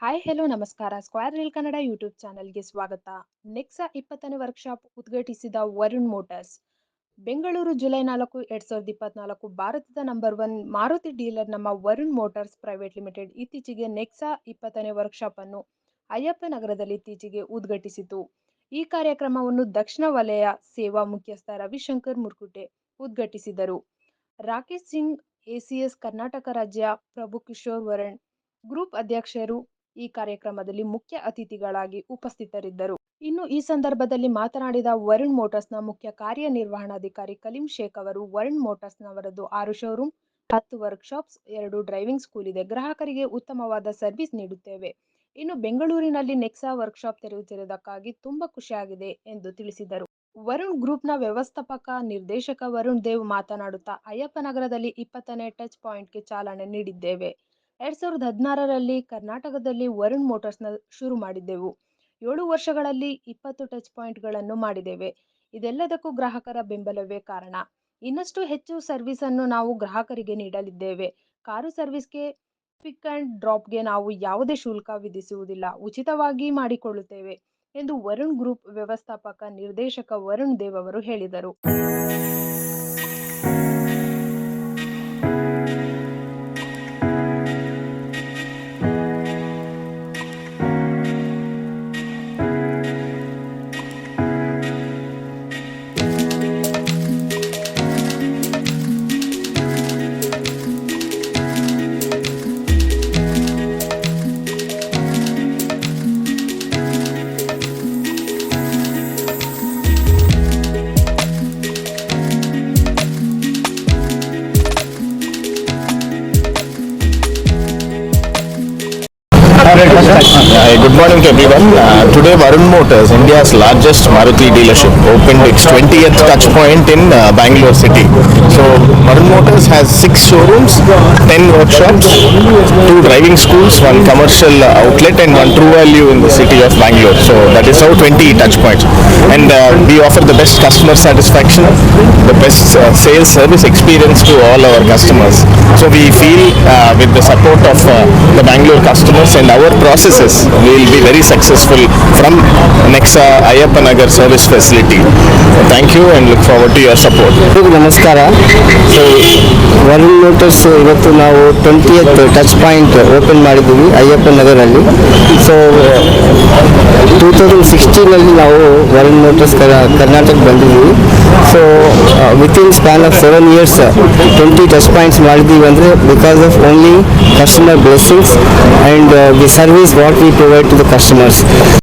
Hi, hello, ನಮಸ್ಕಾರ. Square reel Kannada YouTube ಚಾನೆಲ್ಗೆ ಸ್ವಾಗತ. ನೆಕ್ಸಾ ಇಪ್ಪತ್ತನೇ ವರ್ಕ್ಶಾಪ್ ಉದ್ಘಾಟಿಸಿದ ವರುಣ್ ಮೋಟಾರ್ಸ್. ಬೆಂಗಳೂರು ಜುಲೈ ನಾಲ್ಕು, ಎರಡ್ ಸಾವಿರದ ಇಪ್ಪತ್ನಾಲ್ಕು ಭಾರತದ ನಂಬರ್ ಒನ್ ಮಾರುತಿ ಡೀಲರ್ ನಮ್ಮ ವರುಣ್ ಮೋಟಾರ್ಸ್ ಪ್ರೈವೇಟ್ ಲಿಮಿಟೆಡ್ ಇತ್ತೀಚೆಗೆ ನೆಕ್ಸಾ ಇಪ್ಪತ್ತನೇ ವರ್ಕ್ಶಾಪ್ ಅನ್ನು ಅಯ್ಯಪ್ಪ ನಗರದಲ್ಲಿ ಇತ್ತೀಚೆಗೆ ಉದ್ಘಾಟಿಸಿತು. ಈ ಕಾರ್ಯಕ್ರಮವನ್ನು ದಕ್ಷಿಣ ವಲಯ ಸೇವಾ ಮುಖ್ಯಸ್ಥ ರವಿಶಂಕರ್ ಮುರ್ಕುಟೆ ಉದ್ಘಾಟಿಸಿದರು. ರಾಕೇಶ್ ಸಿಂಗ್ ಎಸಿಎಸ್ ಕರ್ನಾಟಕ ರಾಜ್ಯ ಪ್ರಭು ಕಿಶೋರ್ ವರಣ್, ಗ್ರೂಪ್ ಅಧ್ಯಕ್ಷರು ಈ ಕಾರ್ಯಕ್ರಮದಲ್ಲಿ ಮುಖ್ಯ ಅತಿಥಿಗಳಾಗಿ ಉಪಸ್ಥಿತರಿದ್ದರು. ಇನ್ನು ಈ ಸಂದರ್ಭದಲ್ಲಿ ಮಾತನಾಡಿದ ವರುಣ್ ಮೋಟಾರ್ಸ್ನ ಮುಖ್ಯ ಕಾರ್ಯನಿರ್ವಹಣಾಧಿಕಾರಿ ಕಲೀಂ ಶೇಖ್ ಅವರು, ವರುಣ್ ಮೋಟಾರ್ಸ್ನವರದ್ದು ಆರು ಶೋರೂಮ್, ಹತ್ತು ವರ್ಕ್ಶಾಪ್ಸ್, ಎರಡು ಡ್ರೈವಿಂಗ್ ಸ್ಕೂಲ್ ಇದೆ ಗ್ರಾಹಕರಿಗೆ ಉತ್ತಮವಾದ ಸರ್ವಿಸ್ ನೀಡುತ್ತೇವೆ. ಇನ್ನು ಬೆಂಗಳೂರಿನಲ್ಲಿ ನೆಕ್ಸಾ ವರ್ಕ್ಶಾಪ್ ತೆರೆಯುತ್ತಿರುವುದಕ್ಕಾಗಿ ತುಂಬಾ ಖುಷಿಯಾಗಿದೆ ಎಂದು ತಿಳಿಸಿದರು. ವರುಣ್ ಗ್ರೂಪ್ನ ವ್ಯವಸ್ಥಾಪಕ ನಿರ್ದೇಶಕ ವರುಣ್ ದೇವ್ ಮಾತನಾಡುತ್ತಾ ಅಯ್ಯಪ್ಪ ನಗರದಲ್ಲಿ ಇಪ್ಪತ್ತನೇ ಟಚ್ ಪಾಯಿಂಟ್ಗೆ ಚಾಲನೆ ನೀಡಿದ್ದೇವೆ. ಎರಡ್ ಸಾವಿರದ ಹದಿನಾರರಲ್ಲಿ ಕರ್ನಾಟಕದಲ್ಲಿ ವರುಣ್ ಮೋಟರ್ಸ್ನ ಶುರು ಮಾಡಿದ್ದೆವು. ಏಳು ವರ್ಷಗಳಲ್ಲಿ ಇಪ್ಪತ್ತು ಟಚ್ ಪಾಯಿಂಟ್ಗಳನ್ನು ಮಾಡಿದ್ದೇವೆ. ಇದೆಲ್ಲದಕ್ಕೂ ಗ್ರಾಹಕರ ಬೆಂಬಲವೇ ಕಾರಣ. ಇನ್ನಷ್ಟು ಹೆಚ್ಚು ಸರ್ವಿಸ್ ಅನ್ನು ನಾವು ಗ್ರಾಹಕರಿಗೆ ನೀಡಲಿದ್ದೇವೆ. ಕಾರು ಸರ್ವಿಸ್ಗೆ ಪಿಕ್ ಅಂಡ್ ಡ್ರಾಪ್ಗೆ ನಾವು ಯಾವುದೇ ಶುಲ್ಕ ವಿಧಿಸುವುದಿಲ್ಲ. ಉಚಿತವಾಗಿ ಮಾಡಿಕೊಳ್ಳುತ್ತೇವೆ ಎಂದು ವರುಣ್ ಗ್ರೂಪ್ ವ್ಯವಸ್ಥಾಪಕ ನಿರ್ದೇಶಕ ವರುಣ್ ದೇವ್ ಅವರು ಹೇಳಿದರು. Hi, good morning to everyone. Uh, today, Varun Motors, India's largest Maruti dealership, opened its 20th touch point in uh, Bangalore city. So, Varun Motors has six showrooms, 10 workshops, two driving schools, one commercial outlet, and one True Value in the city of Bangalore. So, that is our 20 touch points. And uh, we offer the best customer satisfaction, the best uh, sales service experience to all our customers. So, we feel uh, with the support of uh, the Bangalore customers and our processes, we will be very successful from Nexa Ayappa Nagar service facility. Thank you and look forward to your support. ನಮಸ್ಕಾರ so Varun Motors ಇವತ್ತು ನಾವು twentieth touch point open ಮಾಡಿದ್ದೀವಿ ಅಯ್ಯಪ್ಪ ನಗರಲ್ಲಿ so two thousand ಸಿಕ್ಸ್ಟೀನಲ್ಲಿ ನಾವು Varun Motors Karnataka within span of seven years twenty touch points ಮಾಡಿದ್ದೀವಿ ಅಂದರೆ because of only customer blessings and the service what we provide to the customers